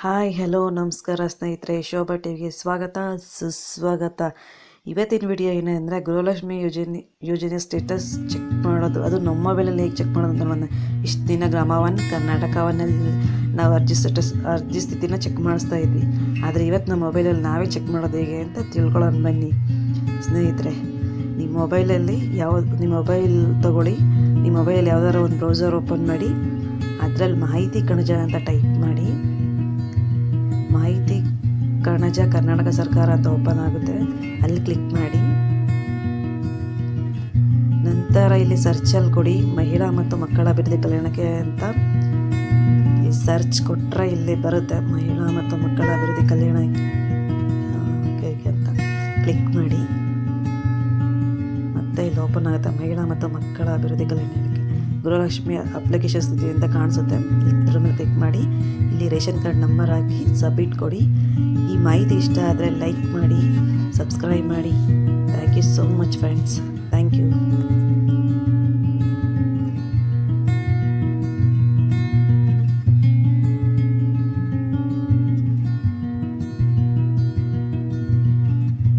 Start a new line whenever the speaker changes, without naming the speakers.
Hi, hello, ನಮಸ್ಕಾರ ಸ್ನೇಹಿತರೆ. ಶೋಭಾ ಟಿವಿಗೆ ಸ್ವಾಗತ, ಸುಸ್ವಾಗತ. ಇವತ್ತಿನ ವಿಡಿಯೋ ಏನಂದರೆ ಗೃಹಲಕ್ಷ್ಮಿ ಯೋಜನೆ ಯೋಜನೆ ಸ್ಟೇಟಸ್ ಚೆಕ್ ಮಾಡೋದು. ಅದು ನಮ್ಮ ಮೊಬೈಲಲ್ಲಿ ಹೇಗೆ ಚೆಕ್ ಮಾಡೋದು ಅಂತ ಇಷ್ಟು ದಿನ ಗ್ರಾಮ ಒನ್ ಕರ್ನಾಟಕ ಒನ್ನಲ್ಲಿ ನಾವು ಅರ್ಜಿ ಸ್ಟೇಟಸ್, ಅರ್ಜಿ ಸ್ಥಿತಿನ ಚೆಕ್ ಮಾಡಿಸ್ತಾ ಇದ್ವಿ. ಆದರೆ ಇವತ್ತು ನಮ್ಮ ಮೊಬೈಲಲ್ಲಿ ನಾವೇ ಚೆಕ್ ಮಾಡೋದು ಹೇಗೆ ಅಂತ ತಿಳ್ಕೊಳ್ಳೋಣ ಬನ್ನಿ. ಸ್ನೇಹಿತರೆ, ನಿಮ್ಮ ಮೊಬೈಲಲ್ಲಿ ಯಾವ ನಿಮ್ಮ ಮೊಬೈಲ್ ತಗೊಳ್ಳಿ. ನಿಮ್ಮ ಮೊಬೈಲ್ ಯಾವ್ದಾದ್ರು ಒಂದು ಬ್ರೌಸರ್ ಓಪನ್ ಮಾಡಿ, ಅದರಲ್ಲಿ ಮಾಹಿತಿ ಕಣಜ ಅಂತ ಟೈಪ್ ಮಾಡಿ. ಕಣಜ ಕರ್ನಾಟಕ ಸರ್ಕಾರ ಅಂತ ಓಪನ್ ಆಗುತ್ತೆ. ಅಲ್ಲಿ ಕ್ಲಿಕ್ ಮಾಡಿ. ನಂತರ ಇಲ್ಲಿ ಸರ್ಚಲ್ಲಿ ಕೊಡಿ, ಮಹಿಳಾ ಮತ್ತು ಮಕ್ಕಳ ಅಭಿವೃದ್ಧಿ ಕಲ್ಯಾಣಕ್ಕೆ ಅಂತ. ಈ ಸರ್ಚ್ ಕೊಟ್ಟರೆ ಇಲ್ಲಿ ಬರುತ್ತೆ ಮಹಿಳಾ ಮತ್ತು ಮಕ್ಕಳ ಅಭಿವೃದ್ಧಿ ಕಲ್ಯಾಣ ಅಂತ. ಕ್ಲಿಕ್ ಮಾಡಿ. ಮತ್ತೆ ಇಲ್ಲಿ ಓಪನ್ ಆಗುತ್ತೆ ಮಹಿಳಾ ಮತ್ತು ಮಕ್ಕಳ ಅಭಿವೃದ್ಧಿ ಕಲ್ಯಾಣಕ್ಕೆ ಗೃಹಲಕ್ಷ್ಮಿ ಅಪ್ಲಿಕೇಶನ್ ಸ್ಥಿತಿ ಅಂತ ಕಾಣಿಸುತ್ತೆ. ಇದ್ರ ಮೇಲೆ ಕ್ಲಿಕ್ ಮಾಡಿ. ಇಲ್ಲಿ ರೇಷನ್ ಕಾರ್ಡ್ ನಂಬರ್ ಹಾಕಿ ಸಬ್ಮಿಟ್ ಕೊಡಿ. ಮಾಹಿತಿ ಇಷ್ಟ ಆದರೆ ಲೈಕ್ ಮಾಡಿ ಸಬ್ಸ್ಕ್ರೈಬ್ ಮಾಡಿ. Thank you so much friends thank you